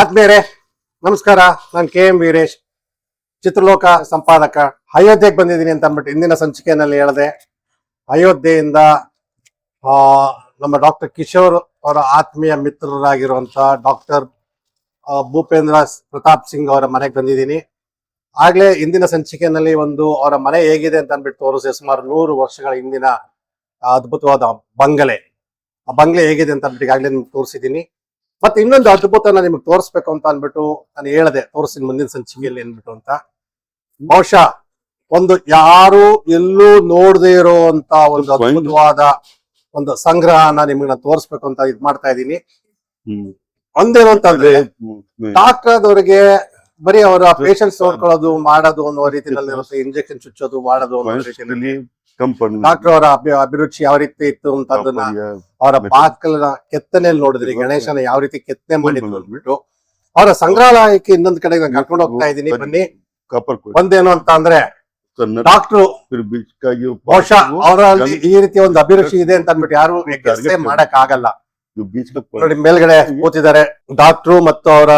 ಆದ್ಮೇಲೆ ನಮಸ್ಕಾರ. ನಾನು ಕೆ ಎಂ ವೀರೇಶ್, ಚಿತ್ರಲೋಕ ಸಂಪಾದಕ. ಅಯೋಧ್ಯೆಗೆ ಬಂದಿದ್ದೀನಿ ಅಂತ ಅಂದ್ಬಿಟ್ಟು ಇಂದಿನ ಸಂಚಿಕೆಯಲ್ಲಿ ಹೇಳಿದೆ, ಅಯೋಧ್ಯೆಯಿಂದ ನಮ್ಮ ಡಾಕ್ಟರ್ ಕಿಶೋರ್ ಅವರ ಆತ್ಮೀಯ ಮಿತ್ರರಾಗಿರುವಂತಹ ಡಾಕ್ಟರ್ ಭೂಪೇಂದ್ರ ಪ್ರತಾಪ್ ಸಿಂಗ್ ಅವರ ಮನೆಗೆ ಬಂದಿದ್ದೀನಿ. ಆಗ್ಲೇ ಇಂದಿನ ಸಂಚಿಕೆಯಲ್ಲಿ ಒಂದು ಅವರ ಮನೆ ಹೇಗಿದೆ ಅಂತ ಅಂದ್ಬಿಟ್ಟು ತೋರಿಸಿ, ಸುಮಾರು ನೂರು ವರ್ಷಗಳ ಹಿಂದಿನ ಅದ್ಭುತವಾದ ಬಂಗಲೆ. ಆ ಬಂಗ್ಲೆ ಹೇಗಿದೆ ಅಂತ ಅಂದ್ಬಿಟ್ಟು ಆಗ್ಲೇ ನಿಮ್ಗೆ ತೋರಿಸಿದ್ದೀನಿ. ಮತ್ತೆ ಇನ್ನೊಂದು ಅದ್ಭುತನ ನಿಮ್ಗೆ ತೋರಿಸ್ಬೇಕು ಅಂತ ಅನ್ಬಿಟ್ಟು ನಾನು ಹೇಳಿದೆ ತೋರಿಸ್ತೀನಿ ಮುಂದಿನ ಸಂಚಿಕೆಯಲ್ಲಿ ಏನ್ಬಿಟ್ಟು ಅಂತ. ಬಹುಶಃ ಒಂದು ಯಾರು ಎಲ್ಲೂ ನೋಡದೇ ಇರುವಂತ ಒಂದು ಅದ್ಭುತವಾದ ಒಂದು ಸಂಗ್ರಹನ ನಿಮ್ಗೆ ನಾನು ತೋರಿಸ್ಬೇಕು ಅಂತ ಇದ್ ಮಾಡ್ತಾ ಇದ್ದೀನಿ. ಹ್ಮ್. ಒಂದೇನು ಅಂತಂದ್ರೆ. ಡಾಕ್ಟರ್ ಆದವರಿಗೆ ಬರೀ ಅವರ ಪೇಷಂಟ್ಸ್ ನೋಡ್ಕೊಳ್ಳೋದು ಮಾಡೋದು ಅನ್ನೋ ರೀತಿಯಲ್ಲಿ ಇಂಜೆಕ್ಷನ್ ಚುಚ್ಚೋದು ಮಾಡೋದು ಅನ್ನೋ ರೀತಿಯಲ್ಲಿ. ಡಾಕ್ಟರ್ ಅವರ ಅಭಿರುಚಿ ಯಾವ ರೀತಿ ಇತ್ತು ಅಂತದನ್ನ ಅವರ ಪಾಕಲನ ಕೆತ್ತನೆಯಲ್ಲಿ ನೋಡಿದ್ರಿ ಗಣೇಶನ ಯಾವ ರೀತಿ ಕೆತ್ತನೆ ಮಾಡಿದ್ರು ಅವರ ಸಂಗ್ರಹಾಲಯಕ್ಕೆ ಇನ್ನೊಂದು ಕಡೆ ಕರ್ಕೊಂಡು ಹೋಗ್ತಾ ಇದೀನಿ ಬನ್ನಿ. ಒಂದೇನು ಅಂತ ಅಂದ್ರೆ ಡಾಕ್ಟರ್ ಬಹುಶಃ ಅವರಲ್ಲಿ ಈ ರೀತಿ ಒಂದು ಅಭಿರುಚಿ ಇದೆ ಅಂತ ಅಂದ್ಬಿಟ್ಟು ಯಾರು ಮಾಡಕ್ ಆಗಲ್ಲ ನೋಡಿ ಮೇಲ್ಗಡೆ ಕೂತಿದ್ದಾರೆ ಡಾಕ್ಟ್ರು ಮತ್ತು ಅವರ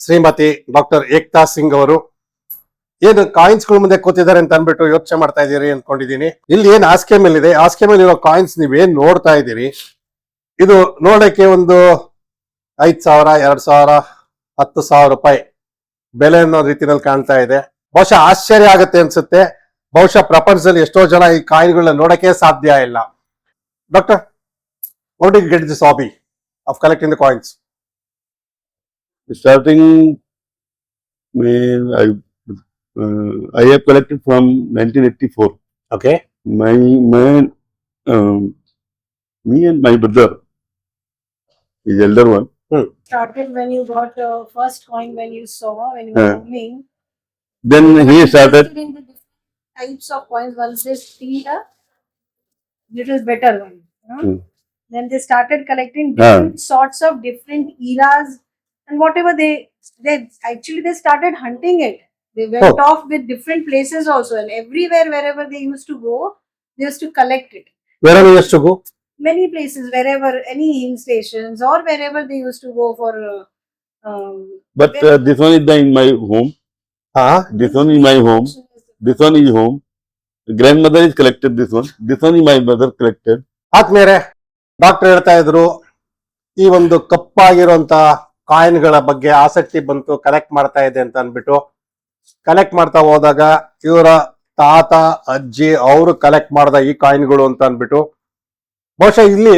ಶ್ರೀಮತಿ ಡಾಕ್ಟರ್ ಏಕ್ತಾ ಸಿಂಗ್ ಅವರು. ಏನು ಕಾಯಿನ್ಸ್ಗಳ ಮುಂದೆ ಕೂತಿದ್ದಾರೆ ಅಂತ ಅನ್ಬಿಟ್ಟು ಯೋಚನೆ ಮಾಡ್ತಾ ಇದೀರಿ ಅನ್ಕೊಂಡಿದೀನಿ ಇಲ್ಲಿ ಏನ್ ಆಸ್ಕೆ ಮೇಲೆ ಇದೆ? ಆಸ್ಕೆ ಮೇಲೆ ಇರೋ ಕಾಯಿನ್ಸ್ ನೀವೇನ್ ನೋಡ್ತಾ ಇದ್ದೀರಿ? ಇದು ನೋಡಕ್ಕೆ ಒಂದು ಐದ್ ಸಾವಿರ, ಎರಡ್ ಸಾವಿರ, ಹತ್ತು ಸಾವಿರ ರೂಪಾಯಿ ಬೆಲೆ ಅನ್ನೋ ರೀತಿನಲ್ಲಿ ಕಾಣ್ತಾ ಇದೆ. ಬಹುಶಃ ಆಶ್ಚರ್ಯ ಆಗುತ್ತೆ ಅನ್ಸುತ್ತೆ. ಬಹುಶಃ ಪ್ರಪಂಚದಲ್ಲಿ ಎಷ್ಟೋ ಜನ ಈ ಕಾಯಿನ್ಗಳನ್ನ ನೋಡಕ್ಕೆ ಸಾಧ್ಯ ಇಲ್ಲ. Doctor what you get this hobby of collecting the coins starting I uh, I have collected from 1984 Okay. my my um, me and my brother is elder one started when you got uh, first coin when you saw when you Yeah. were moving. then he started in the different types of coins once they see a little better one. you know. Hmm. Then they started collecting Yeah. different sorts of different eras and whatever they they actually they started hunting it. They went Oh. off with different places also and everywhere wherever they used to go, they used to collect it. Where are you go Many places wherever any hill stations or wherever they used to go for uh, um, but uh, this one is the, in my home ಹಾ this one is my home this one is home grandmother is collected this one this one is my mother collected ಆದ್ಮೇಲೆ doctor ಹೇಳ್ತಾ ಇದ್ರು ಈ ಒಂದು ಕಪ್ಪಾಗಿರುವಂತ ಕಾಯಿನ್ಗಳ ಬಗ್ಗೆ ಆಸಕ್ತಿ ಬಂತು collect ಮಾಡ್ತಾ ಇದೆ ಅಂತ ಅನ್ಬಿಟ್ಟು ಕಲೆಕ್ಟ್ ಮಾಡ್ತಾ ಹೋದಾಗ ಇವರ ತಾತ ಅಜ್ಜಿ ಅವರು ಕಲೆಕ್ಟ್ ಮಾಡ್ದ ಈ ಕಾಯಿನ್ಗಳು ಅಂತ ಅಂದ್ಬಿಟ್ಟು ಬಹುಶಃ ಇಲ್ಲಿ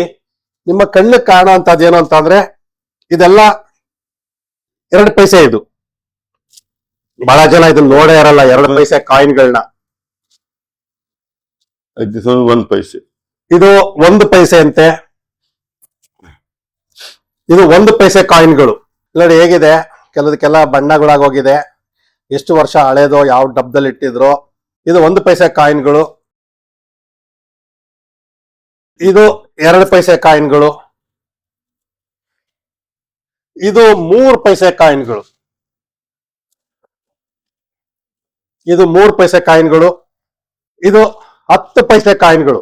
ನಿಮ್ಮ ಕಣ್ಣಿಗೆ ಕಾರಣ ಏನು ಅಂತಂದ್ರೆ ಇದೆಲ್ಲ ಎರಡು ಪೈಸೆ ಇದು. ಬಹಳ ಜನ ಇದನ್ನ ನೋಡೇ ಇರಲ್ಲ ಎರಡು ಪೈಸೆ ಕಾಯಿನ್ಗಳನ್ನ ಒಂದು ಪೈಸೆ. ಇದು ಒಂದು ಪೈಸೆ ಅಂತೆ. ಇದು ಒಂದು ಪೈಸೆ ಕಾಯಿನ್ಗಳು ನೋಡಿ ಹೇಗಿದೆ? ಕೆಲದಕ್ಕೆಲ್ಲ ಬಣ್ಣಗಳಾಗೋಗಿದೆ. ಎಷ್ಟು ವರ್ಷ ಹಳೇದೋ ಯಾವ ಡಬ್ದಲ್ಲಿ ಇಟ್ಟಿದ್ರು, ಇದು ಒಂದು ಪೈಸೆ ಕಾಯಿನ್ಗಳು. ಇದು ಎರಡು ಪೈಸೆ ಕಾಯಿನ್ಗಳು. ಇದು ಮೂರು ಪೈಸೆ ಕಾಯಿನ್ಗಳು. ಇದು ಮೂರು ಪೈಸೆ ಕಾಯಿನ್ಗಳು. ಇದು ಹತ್ತು ಪೈಸೆ ಕಾಯಿನ್ಗಳು.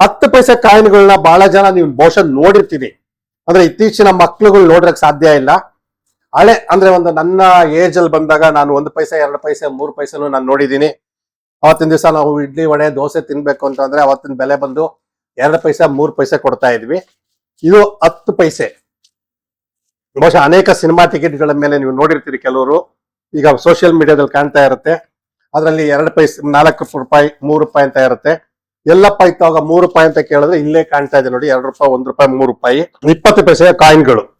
ಹತ್ತು ಪೈಸೆ ಕಾಯಿನ್ಗಳನ್ನ ಬಹಳ ಜನ ನೀವು ಬಹುಶಃ ನೋಡಿರ್ತೀವಿ ಅಂದ್ರೆ ಇತ್ತೀಚಿನ ಮಕ್ಳುಗಳು ನೋಡ್ರಕ್ ಸಾಧ್ಯ ಇಲ್ಲ. ಹಳೆ ಅಂದ್ರೆ ಒಂದು ನನ್ನ ಏಜ್ ಅಲ್ಲಿ ಬಂದಾಗ ನಾನು ಒಂದು ಪೈಸೆ, ಎರಡು ಪೈಸೆ, ಮೂರು ಪೈಸೆನು ನಾನು ನೋಡಿದೀನಿ ಅವತ್ತಿನ ದಿವಸ ನಾವು ಇಡ್ಲಿ, ವಡೆ, ದೋಸೆ ತಿನ್ಬೇಕು ಅಂತಂದ್ರೆ ಅವತ್ತಿನ ಬೆಲೆ ಬಂದು ಎರಡು ಪೈಸೆ, ಮೂರು ಪೈಸೆ ಕೊಡ್ತಾ ಇದ್ವಿ. ಇದು ಹತ್ತು ಪೈಸೆ. ಬಹುಶಃ ಅನೇಕ ಸಿನಿಮಾ ಟಿಕೆಟ್ಗಳ ಮೇಲೆ ನೀವು ನೋಡಿರ್ತೀರಿ ಕೆಲವರು. ಈಗ ಸೋಷಿಯಲ್ ಮೀಡಿಯಾದಲ್ಲಿ ಕಾಣ್ತಾ ಇರುತ್ತೆ. ಅದರಲ್ಲಿ ಎರಡು ಪೈಸೆ, ನಾಲ್ಕು ರೂಪಾಯಿ, ಮೂರು ರೂಪಾಯಿ ಅಂತ ಇರುತ್ತೆ. ಎಲ್ಲಪ್ಪ ಇತ್ತು, ಆಗ ಮೂರು ರೂಪಾಯಿ ಅಂತ ಕೇಳಿದ್ರೆ ಇಲ್ಲೇ ಕಾಣ್ತಾ ಇದೆ ನೋಡಿ, ಎರಡು ರೂಪಾಯಿ, ಒಂದು ರೂಪಾಯಿ, ಮೂರು ರೂಪಾಯಿ. ಇಪ್ಪತ್ತು ಪೈಸೆಯ ಕಾಯಿನ್ಗಳು.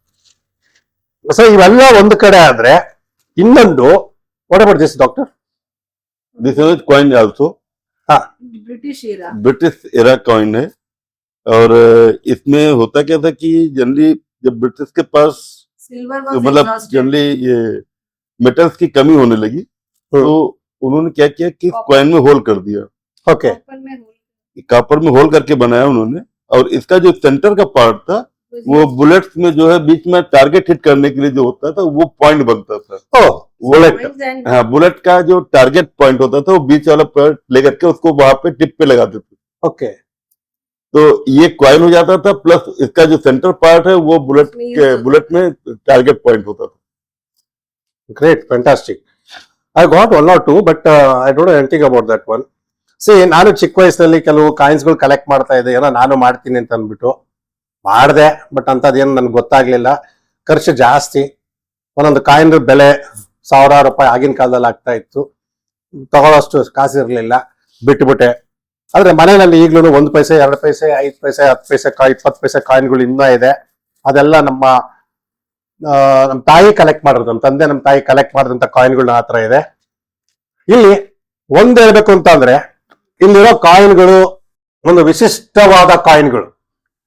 ಸೊ ಇವೆಲ್ಲ ಒಂದು ಕಡೆ ಆದ್ರೆ ಇನ್ನೊಂದು what about this doctor this one is coin also British era. British era coin है और अ, इसमें होता क्या था कि जनरली जब ब्रिटिश के पास Silver तो was मतलब exhausted. जनरली ये मेटल्स की कमी होने लगी हम्म। तो उन्होंने क्या किया कि Copper. कॉइन में होल कर दिया ಓಕೆ Copper में hole कॉपर में होल करके बनाया उन्होंने और इसका जो सेंटर का पार्ट था was वो used. बुलेट्स में जो है बीच में टारगेट हिट करने के लिए जो होता था वो पॉइंट बनता था ಓ ಬುಲೆಟ್ Coins and हाँ बुलेट का जो टारगेट पॉइंट होता था वो बीच वाला पॉइंट लेकर के उसको वहां पे टिप पे लगाते थे ಓಕೆ तो ये क्वाइन हो जाता था प्लस इसका जो सेंटर पार्ट है वो बुलेट में के use बुलेट में टारगेट पॉइंट होता था great fantastic I got one or two but I don't anything about that one see ನಾನು ಚಿಕ್ಕ ವಯಸ್ಸಿನಲ್ಲಿ ಕೆಲವು ಕಾಯಿನ್ಸ್ಗಳು ಕಲೆಕ್ಟ್ ಮಾಡ್ತಾ ಇದ್ದೆ ಏನೋ ನಾನು ಮಾಡ್ತೀನಿ ಅಂತ ಅಂದ್ಬಿಟ್ಟು ಮಾಡಿದೆ ಬಟ್ ಅಂಥದ್ದೇನು ನನಗೆ ಗೊತ್ತಾಗ್ಲಿಲ್ಲ. ಖರ್ಚು ಜಾಸ್ತಿ. ಒಂದೊಂದು ಕಾಯಿನ್ ಬೆಲೆ ಸಾವಿರಾರು ರೂಪಾಯಿ ಆಗಿನ ಕಾಲದಲ್ಲಿ ಆಗ್ತಾ ಇತ್ತು. ತಗೊಳ್ಳೋಷ್ಟು ಕಾಸಿರ್ಲಿಲ್ಲ. ಬಿಟ್ಬಿಟ್ಟೆ. ಆದರೆ ಮನೆಯಲ್ಲಿ ಈಗಲೂ ಒಂದು ಪೈಸೆ ಎರಡು ಪೈಸೆ ಐದು ಪೈಸೆ ಹತ್ತು ಪೈಸೆ ಕಾಯಿ ಇಪ್ಪತ್ತು ಪೈಸೆ ಕಾಯಿನ್ಗಳು ಇನ್ನೂ ಇದೆ. ಅದೆಲ್ಲ ನಮ್ಮ ಆ, ನಮ್ಮ ತಾಯಿ ಕಲೆಕ್ಟ್ ಮಾಡಿರೋದು ನಮ್ಮ ತಂದೆ ನಮ್ಮ ತಾಯಿ ಕಲೆಕ್ಟ್ ಮಾಡಿದಂಥ ಕಾಯಿನ್ಗಳು ಥರ ಇದೆ. ಇಲ್ಲಿ ಒಂದು ಹೇಳ್ಬೇಕು ಅಂತ ಅಂದ್ರೆ ಇಲ್ಲಿರೋ ಕಾಯಿನ್ಗಳು ಒಂದು ವಿಶಿಷ್ಟವಾದ ಕಾಯಿನ್ಗಳು.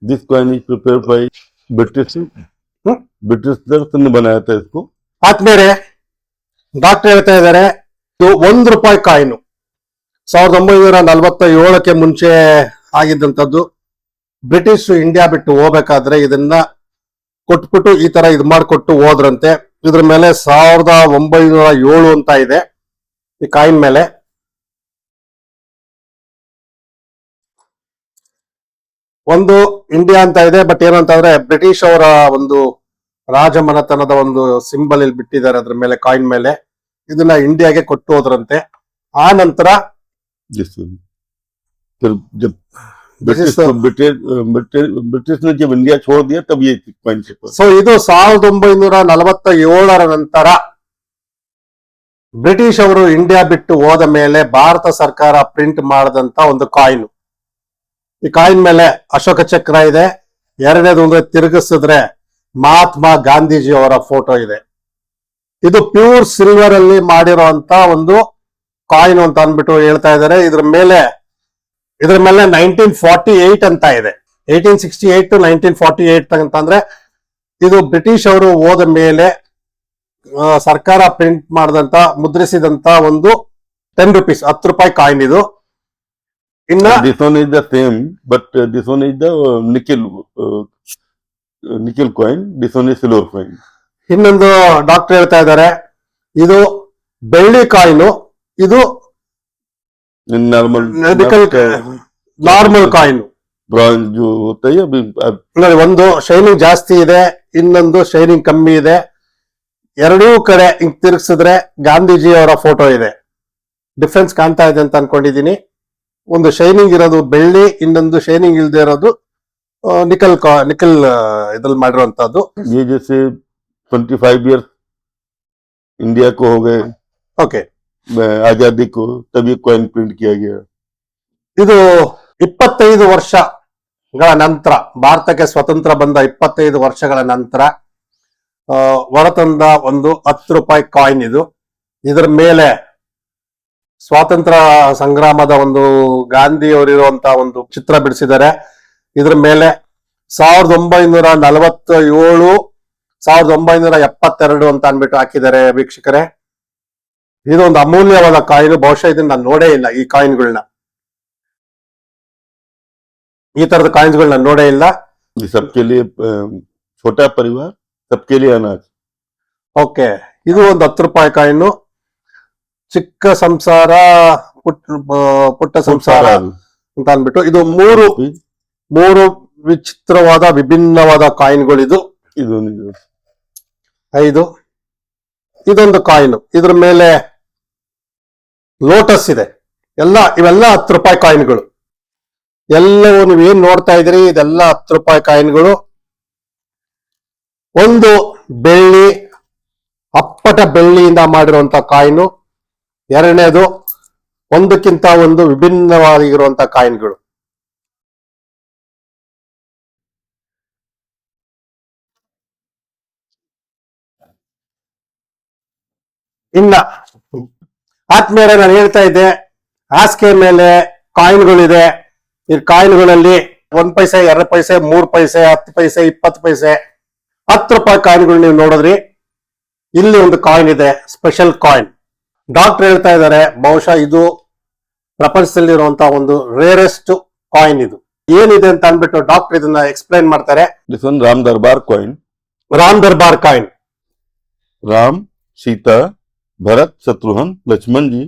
This coin is prepare by British hmm? British ने बनाया था इसको ಆದ್ಮೇಲೆ ಡಾಕ್ಟರ್ ಹೇಳ್ತಾ ಇದ್ದಾರೆ ಇದು ಒಂದ್ ರೂಪಾಯಿ ಕಾಯಿನು ಸಾವಿರದ ಒಂಬೈನೂರ ನಲವತ್ತ ಏಳಕ್ಕೆ ಮುಂಚೆ ಆಗಿದ್ದಂಥದ್ದು ಬ್ರಿಟಿಷ್ ಇಂಡಿಯಾ ಬಿಟ್ಟು ಹೋಗ್ಬೇಕಾದ್ರೆ ಇದನ್ನ ಕೊಟ್ಬಿಟ್ಟು ಈ ತರ ಇದು ಮಾಡಿಕೊಟ್ಟು ಹೋದ್ರಂತೆ ಇದ್ರ ಮೇಲೆ ಸಾವಿರದ ಒಂಬೈನೂರ ಏಳು ಅಂತ ಇದೆ ಈ ಕಾಯಿನ್ ಮೇಲೆ ಒಂದು ಇಂಡಿಯಾ ಅಂತ ಇದೆ ಬಟ್ ಏನಂತಂದ್ರೆ ಬ್ರಿಟಿಷ್ ಅವರ ಒಂದು ರಾಜಮನೆತನದ ಒಂದು ಸಿಂಬಲ್ ಇಲ್ಲಿ ಬಿಟ್ಟಿದ್ದಾರೆ ಅದ್ರ ಮೇಲೆ ಕಾಯಿನ್ ಮೇಲೆ. ಇದನ್ನ ಇಂಡಿಯಾಗೆ ಕೊಟ್ಟು ಹೋದ್ರಂತೆ. ಆ ನಂತರ ಬ್ರಿಟಿಷ್ ಸೊ ಇದು ಸಾವಿರದ ಒಂಬೈನೂರ ನಲವತ್ತ ಏಳರ ನಂತರ ಬ್ರಿಟಿಷ್ ಅವರು ಇಂಡಿಯಾ ಬಿಟ್ಟು ಹೋದ ಮೇಲೆ ಭಾರತ ಸರ್ಕಾರ ಪ್ರಿಂಟ್ ಮಾಡಿದಂತ ಒಂದು ಕಾಯಿನ್ ಈ ಕಾಯಿನ್ ಮೇಲೆ ಅಶೋಕ ಚಕ್ರ ಇದೆ. ಎರಡನೇದು ಅಂದ್ರೆ ತಿರುಗಿಸಿದ್ರೆ ಮಹಾತ್ಮ ಗಾಂಧೀಜಿ ಅವರ ಫೋಟೋ ಇದೆ. ಇದು ಪ್ಯೂರ್ ಸಿಲ್ವರ್ ಅಲ್ಲಿ ಮಾಡಿರುವಂತ ಒಂದು ಕಾಯಿನ್ ಅಂತ ಅಂದ್ಬಿಟ್ಟು ಹೇಳ್ತಾ ಇದ್ದಾರೆ. ಇದ್ರ ಮೇಲೆ ಇದ್ರ ಮೇಲೆ ನೈನ್ಟೀನ್ ಫಾರ್ಟಿ ಏಟ್ ಅಂತ ಇದೆ. Eighteen sixty eight to nineteen forty eight ಅಂತಂದ್ರೆ ಇದು ಬ್ರಿಟಿಷ್ ಅವರು ಹೋದ ಮೇಲೆ ಸರ್ಕಾರ ಪ್ರಿಂಟ್ ಮಾಡಿದಂತ, ಮುದ್ರಿಸಿದಂತ ಒಂದು ಟೆನ್ ರುಪೀಸ್ ಹತ್ತು ರೂಪಾಯಿ ಕಾಯಿನ್ ಇದು. ಇನ್ನ this one is the same but this one is the nickel nickel coin this one is silver coin ಇನ್ನೊಂದು ಡಾಕ್ಟರ್ ಹೇಳ್ತಾ ಇದ್ದಾರೆ ಇದು ಬೆಳ್ಳಿ ಕಾಯಿನು ಇದು normal Medical- normal coin bronze जो होता है अभी अब ನೋಡಿ ಒಂದು ಶೈನಿಂಗ್ ಜಾಸ್ತಿ ಇದೆ ಇನ್ನೊಂದು ಶೈನಿಂಗ್ ಕಮ್ಮಿ ಇದೆ ಎರಡೂ ಕಡೆ ಹಿಂಗ್ ತಿರುಗಿಸಿದ್ರೆ ಗಾಂಧೀಜಿ ಅವರ ಫೋಟೋ ಇದೆ ಡಿಫ್ರೆನ್ಸ್ ಕಾಣ್ತಾ ಇದೆ ಅಂತ ಅನ್ಕೊಂಡಿದೀನಿ ಒಂದು ಶೈನಿಂಗ್ ಇರೋದು ಬೆಳ್ಳಿ ಇನ್ನೊಂದು ಶೈನಿಂಗ್ ಇಲ್ದೇ ಇರೋದು ಆ, ನಿಕಲ್ ಕಾ- ನಿಕಲ್ ಆ, ಇದ್ರಲ್ಲಿ ಮಾಡಿರುವಂತದ್ದು ये जैसे ट्वेंटी फाइव ईयर इंडिया को हो गए ಓಕೆ अ, आजादी को तब ये कॉइन प्रिंट किया गया ಇದು ಇಪ್ಪತ್ತೈದು ವರ್ಷಗಳ ನಂತರ ಭಾರತಕ್ಕೆ ಸ್ವತಂತ್ರ ಬಂದ ಇಪ್ಪತ್ತೈದು ವರ್ಷಗಳ ನಂತರ ಆ, ಹೊರತಂದ ಒಂದು ಹತ್ತು ರೂಪಾಯಿ ಕಾಯಿನ್ ಇದು ಇದರ ಮೇಲೆ ಸ್ವಾತಂತ್ರ್ಯ ಸಂಗ್ರಾಮದ ಒಂದು ಗಾಂಧಿ ಅವರಿರುವಂತ ಒಂದು ಚಿತ್ರ ಬಿಡಿಸಿದ್ದಾರೆ ಇದ್ರ ಮೇಲೆ ಸಾವಿರದ ಒಂಬೈನೂರ ನಲವತ್ತ ಏಳು ಸಾವಿರದ ಒಂಬೈನೂರ ಎಪ್ಪತ್ತೆರಡು ಅಂತ ಅನ್ಬಿಟ್ಟು ಹಾಕಿದ್ದಾರೆ ವೀಕ್ಷಕರೇ ಇದು ಒಂದು ಅಮೂಲ್ಯವಾದ ಕಾಯಿನ್ ಬಹುಶಃ ಇದನ್ನ ನಾನು ನೋಡೇ ಇಲ್ಲ ಈ ಕಾಯಿನ್ಗಳನ್ನ ಈ ತರದ ಕಾಯಿನ್ಸ್ಗಳನ್ನ ನೋಡೇ ಇಲ್ಲ ये सबके लिए अ, छोटा परिवार सबके लिए अनाज ಓಕೆ ಇದು ಒಂದು ಹತ್ತು ರೂಪಾಯಿ ಕಾಯಿನು ಚಿಕ್ಕ ಸಂಸಾರ ಪುಟ್ಟ ಪುಟ್ಟ ಸಂಸಾರ ಅಂತ ಅನ್ಬಿಟ್ಟು ಇದು ಮೂರು ಮೂರು ವಿಚಿತ್ರವಾದ ವಿಭಿನ್ನವಾದ ಕಾಯಿನ್ಗಳಿದು ಇದು. ಇದು ಐದು. ಇದೊಂದು ಕಾಯಿನ್. ಇದ್ರ ಮೇಲೆ ಲೋಟಸ್ ಇದೆ. ಎಲ್ಲ ಇವೆಲ್ಲ ಹತ್ತು ರೂಪಾಯಿ ಕಾಯಿನ್ಗಳು. ಎಲ್ಲವೂ ನೀವು ಏನ್ ನೋಡ್ತಾ ಇದ್ರಿ ಇದೆಲ್ಲ ಹತ್ತು ರೂಪಾಯಿ ಕಾಯಿನ್ಗಳು. ಒಂದು ಬೆಳ್ಳಿ ಅಪ್ಪಟ ಬೆಳ್ಳಿಯಿಂದ ಮಾಡಿರುವಂತ ಕಾಯಿನು. ಎರಡನೇದು, ಒಂದಕ್ಕಿಂತ ಒಂದು ವಿಭಿನ್ನವಾಗಿರುವಂತ ಕಾಯಿನ್ಗಳು. ಇನ್ನ, ಆತ್ಮೀಯರೇ ನಾನು ಹೇಳ್ತಾ ಇದ್ದೆ, ಹಾಸಿಗೆ ಮೇಲೆ ಕಾಯಿನ್ಗಳಿದೆ. ಈ ಕಾಯಿನ್ಗಳಲ್ಲಿ ಒಂದ್ ಪೈಸೆ, ಎರಡು ಪೈಸೆ, ಮೂರ್ ಪೈಸೆ, ಹತ್ತು ಪೈಸೆ, ಇಪ್ಪತ್ತು ಪೈಸೆ, ಹತ್ತು ರೂಪಾಯಿ ಕಾಯಿನ್ಗಳು ನೀವು ನೋಡಿದ್ರಿ. ಇಲ್ಲಿ ಒಂದು ಕಾಯಿನ್ ಇದೆ ಸ್ಪೆಷಲ್ ಕಾಯಿನ್ ಡಾಕ್ಟರ್ ಹೇಳ್ತಾ ಇದ್ದಾರೆ ಬಹುಶಃ ಇದು ಪ್ರಪಂಚದಲ್ಲಿರುವಂತಹ ಒಂದು ರೇರೆಸ್ಟ್ ಕಾಯಿನ್ ಇದು. ಏನಿದೆ ಅಂತ ಅಂದ್ಬಿಟ್ಟು ಡಾಕ್ಟರ್ ಇದನ್ನ ಎಕ್ಸ್ಪ್ಲೈನ್ ಮಾಡ್ತಾರೆ. This one Ram Darbar coin Ram Darbar coin Ram Sita Bharat Shatrughan Lakshman ji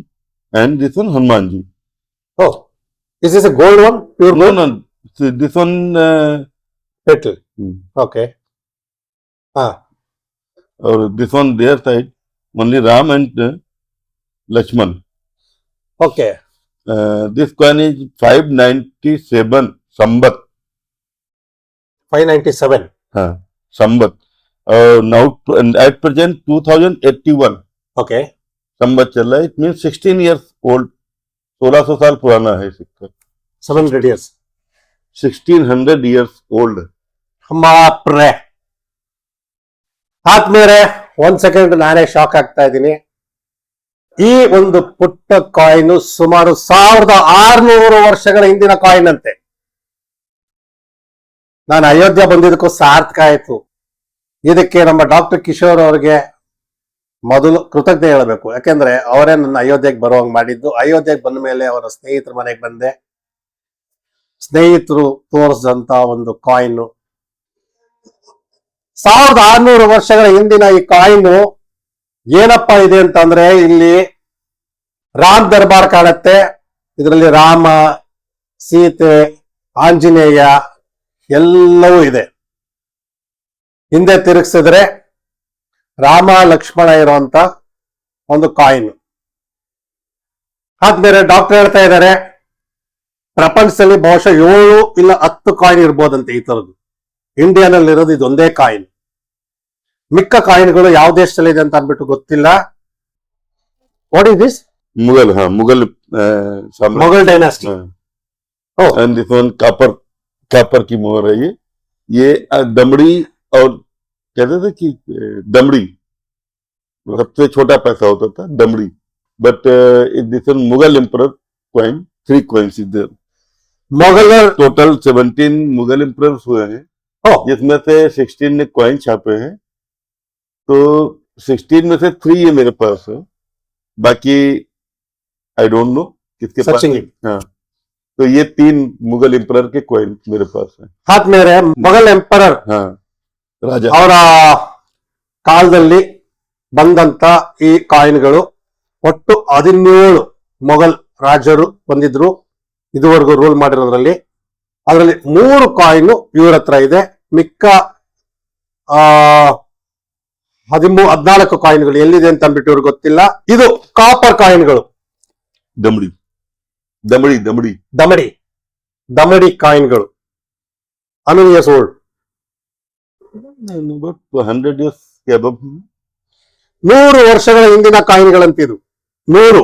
and this one Hanuman ji oh is is a gold one pure gold this one pet okay ಹಾ this one there side only Ram and Lakshman. Okay Uh, this coin is 597 Sambat. Five ninety seven हाँ, Sambat. Uh, now and at present 2081 okay Sambat चल रहा है it mean 16 years old 1600 साल पुराना है सिक्का seven hundred years 1600 years old ಮಾಪ್ರೆ ಆದ್ಮೇಲೆ ಒಂದ್ ಸೆಕೆಂಡ್ ನಾನೇ ಶಾಕ್ ಆಗ್ತಾ ಇದ್ದೀನಿ ಈ ಒಂದು ಪುಟ್ಟ ಕಾಯಿನ್ ಸುಮಾರು ಸಾವಿರದ ಆರ್ನೂರು ವರ್ಷಗಳ ಹಿಂದಿನ ಕಾಯಿನ್ ಅಂತೆ. ನಾನು ಅಯೋಧ್ಯ ಬಂದಿದ್ದಕ್ಕೂ ಸಾರ್ಥಕ ಆಯಿತು. ಇದಕ್ಕೆ ನಮ್ಮ ಡಾಕ್ಟರ್ ಕಿಶೋರ್ ಅವರಿಗೆ ಮೊದಲು ಕೃತಜ್ಞತೆ ಹೇಳಬೇಕು. ಯಾಕೆಂದ್ರೆ ಅವರೇ ನನ್ನ ಅಯೋಧ್ಯೆಗೆ ಬರುವಂಗ್ ಮಾಡಿದ್ದು. ಅಯೋಧ್ಯೆಗೆ ಬಂದ ಮೇಲೆ ಅವರ ಸ್ನೇಹಿತರ ಮನೆಗೆ ಬಂದೆ. ಸ್ನೇಹಿತರು ತೋರಿಸಿದಂತ ಒಂದು ಕಾಯಿನ್. ಸಾವಿರದ ಆರ್ನೂರು ವರ್ಷಗಳ ಹಿಂದಿನ ಈ ಕಾಯಿನ್ ಏನಪ್ಪ ಇದೆ ಅಂತಂದ್ರೆ ಇಲ್ಲಿ ರಾಮ್ ದರ್ಬಾರ್ ಕಾಣತ್ತೆ. ಇದರಲ್ಲಿ ರಾಮ, ಸೀತೆ, ಆಂಜನೇಯ ಎಲ್ಲವೂ ಇದೆ. ಹಿಂದೆ ತಿರುಗಿಸಿದ್ರೆ ರಾಮ, ಲಕ್ಷ್ಮಣ ಇರುವಂತ ಒಂದು ಕಾಯಿನ್. ಆದ್ಮೇಲೆ ಡಾಕ್ಟರ್ ಹೇಳ್ತಾ ಇದ್ದಾರೆ, ಪ್ರಪಂಚದಲ್ಲಿ ಬಹುಶಃ ಏಳು ಇಲ್ಲ ಹತ್ತು ಕಾಯಿನ್ ಇರ್ಬೋದಂತೆ ಈ ತರದ್ದು. ಇಂಡಿಯಾನಲ್ಲಿ ಇರೋದು ಇದೊಂದೇ ಕಾಯಿನ್. ಮಿಕ್ಕ ಕಾಯಿನ್ಗಳು ಯಾವ ದೇಶದಲ್ಲಿ ಇದೆ ಅಂತ ಅನ್ಬಿಟ್ಟು ಗೊತ್ತಿಲ್ಲ ವಾಟ್ ಇಸ್ ದಿಸ್ मुगल हाँ मुगल uh, साम्राज्य ಮೊಘಲ್ ಡೈನಾಸ್ಟಿ हाँ। Oh. And this one copper copper की मोहर है ये ये अ, दमड़ी और कहते थे कि अ, दमड़ी सबसे छोटा पैसा होता था दमड़ी but this one Mughal emperor coin three coins is there ಮೊಘಲರ್ total seventeen Mughal emperor हुए हैं Oh. जिसमें से सिक्सटीन ने कॉइन छापे हैं तो सिक्सटीन में से थ्री ये मेरे पास है बाकी आई डोंट नो किसके पास Searching है। it. हाँ तो ये तीन मुगल एम्पर के कॉइन मेरे पास है ಆದ್ಮೇಲೆ ಮೊಘಲ್ ಎಂಪರರ್ हाँ राजा ಅವರ ಕಾಲದಲ್ಲಿ ಬಂದಂತ ಈ ಕಾಯಿನ್ಗಳು ಒಟ್ಟು ಹದಿನೇಳು ಮೊಘಲ್ ರಾಜರು ಬಂದಿದ್ರು ಇದುವರೆಗೂ ರೂಲ್ ಮಾಡಿರೋದ್ರಲ್ಲಿ ಅದರಲ್ಲಿ ಮೂರು ಕಾಯಿನ್ ಇವ್ರ ಹತ್ರ ಇದೆ ಮಿಕ್ಕ ಆ ಹದಿಮೂರು ಹದಿನಾಲ್ಕು ಕಾಯಿನ್ಗಳು ಎಲ್ಲಿದೆ ಅಂತ ಅಂದ್ಬಿಟ್ಟು ಇವ್ರಿಗೆ ಗೊತ್ತಿಲ್ಲ. ಇದು ಕಾಪರ್ ಕಾಯಿನ್ಗಳು. ದಮಡಿ. ದಮಡಿ ದಮಡಿ. ದಮಡಿ. ದಮಡಿ ಕಾಯಿನ್ಗಳು. ಹನ್ನೊಂದು ಇಯರ್ಸ್ ಓಲ್ಡ್ ಹಂಡ್ರೆಡ್ ಇಯರ್ಸ್ ನೂರು ವರ್ಷಗಳ ಹಿಂದಿನ ಕಾಯಿನ್ಗಳಂತಿದು. ನೂರು.